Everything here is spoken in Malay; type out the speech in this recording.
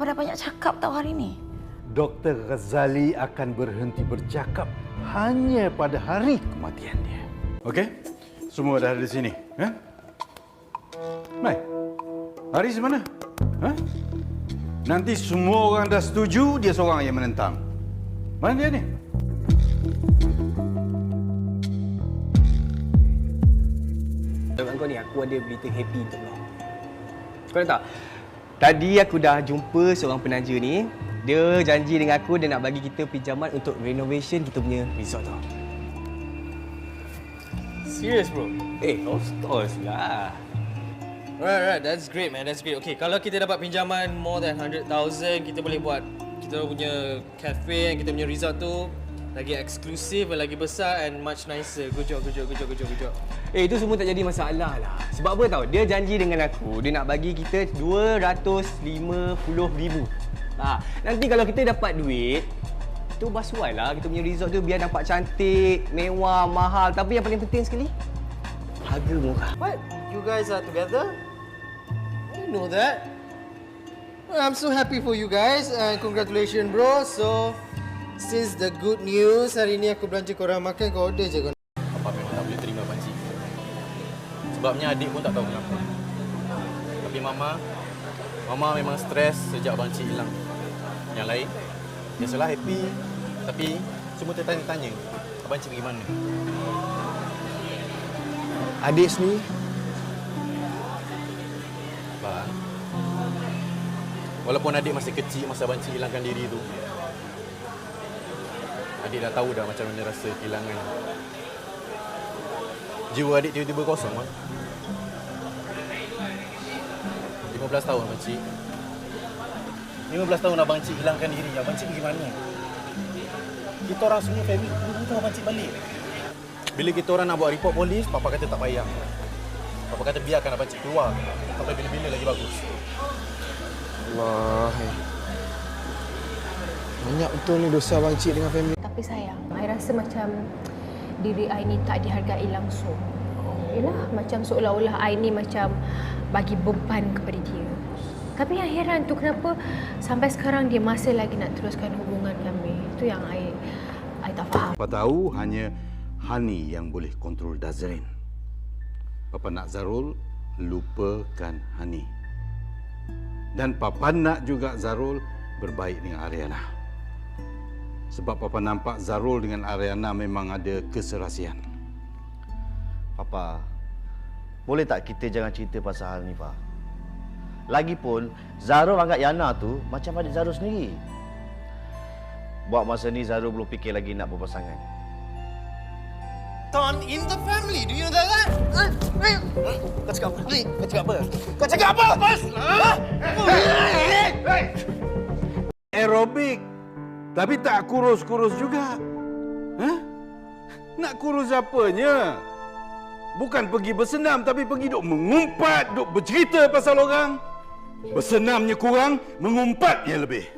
Papa dah banyak cakap tau hari ni. Dr. Ghazali akan berhenti bercakap hanya pada hari kematian dia. Okey? Semua dah ada di sini. Ha? Mai. Haris mana? Ha? Nanti semua orang dah setuju, dia seorang yang menentang. Mana dia ni? Dengan kau ni aku ada berita happy untuk kau. Kau tahu tak? Tadi aku dah jumpa seorang penaja ni. Dia janji dengan aku dia nak bagi kita pinjaman untuk renovation kita punya resort tau. Serious bro? Eh, of course lah. Right, right. That's great, man. That's great. Okay, kalau kita dapat pinjaman more than 100,000, kita boleh buat kita punya cafe and kita punya resort tu lagi eksklusif, lagi besar and much nicer. Good job, good job, good job, good job, good job. Eh, itu semua tak jadi masalah lah. Sebab apa tau? Dia janji dengan aku, dia nak bagi kita RM250,000. Ha, nanti kalau kita dapat duit, tu basuhan lah kita punya resort tu biar nampak cantik, mewah, mahal. Tapi yang paling penting sekali, harga murah. What? You guys are together? I know that. Well, I'm so happy for you guys and congratulations bro. So, since the good news, hari ni aku belanja korang makan, kau order je kau. Sebabnya adik pun tak tahu kenapa. Tapi mama, mama memang stres sejak pakcik hilang. Yang lain, biasalah happy. Tapi semua tertanya-tanya, abang cik pergi mana? Adik sendiri. Walaupun adik masih kecil masa abang cik hilangkan diri tu. Adik dah tahu dah macam mana rasa kehilangan. Jiwa adik tiba-tiba kosong bang. 15 tahun abang cik. 15 tahun abang cik hilangkan diri. Abang cik pergi mana? Kita orang semua family tunggu abang cik balik. Bila kita orang nak buat report polis, papa kata tak payah. Papa kata biarkan abang cik keluar. Sampai bila-bila lagi bagus. Allah eh. Banyak betul ni dosa abang cik dengan family Tapi sayang, I rasa macam diri I ni tak dihargai langsung. Yelah, macam seolah-olah I ni macam bagi beban kepada. Tapi yang heran tu kenapa sampai sekarang dia masih lagi nak teruskan hubungan kami. Itu yang I I tak faham. Papa tahu hanya Hani yang boleh kontrol Dazrin. Papa nak Zarul lupakan Hani. Dan Papa nak juga Zarul berbaik dengan Ariana. Sebab Papa nampak Zarul dengan Ariana memang ada keserasian. Papa, boleh tak kita jangan cerita pasal hal ni, Pak? Lagipun, Zarul anggap Yana tu macam adik Zarul sendiri. Buat masa ni Zarul belum fikir lagi nak berpasangan. Ton in the family. Do you know that? Kau cakap apa? Kau cakap apa? Kau cakap apa, Mas? Aerobik. Tapi tak kurus-kurus juga. Hah? Nak kurus apanya? Bukan pergi bersenam tapi pergi duk mengumpat, duk bercerita pasal orang. Bersenamnya kurang, mengumpatnya lebih.